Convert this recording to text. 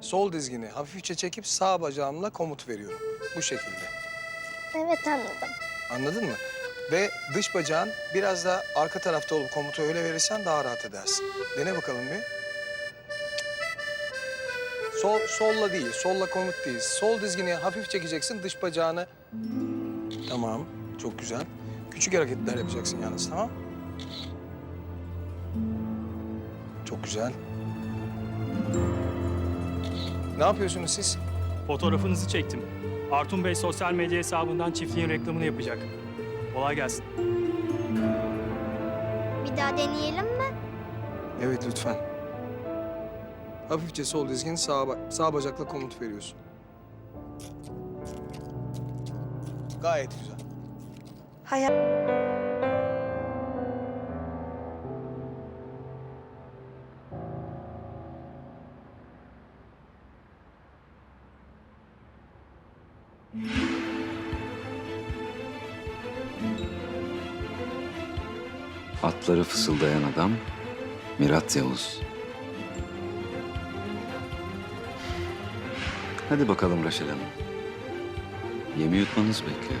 sol dizgini hafifçe çekip sağ bacağımla komut veriyorum. Bu şekilde. Evet anladım. Anladın mı? Ve dış bacağın biraz da arka tarafta olup komutu öyle verirsen daha rahat edersin. Dene bakalım bir. Sol, solla değil, solla komut değil. Sol dizgini hafif çekeceksin, dış bacağını... Tamam, çok güzel. Küçük hareketler yapacaksın yalnız, tamam? Çok güzel. Ne yapıyorsunuz siz? Fotoğrafınızı çektim. Artun Bey sosyal medya hesabından çiftliğin reklamını yapacak. Kolay gelsin. Bir daha deneyelim mi? Evet lütfen. Hafifçe sol dizgin sağ, ba- sağ bacakla komut veriyorsun. Gayet güzel. Atları fısıldayan adam Mirat Yavuz. Hadi bakalım Raşel Hanım. Yemi yutmanız bekliyor.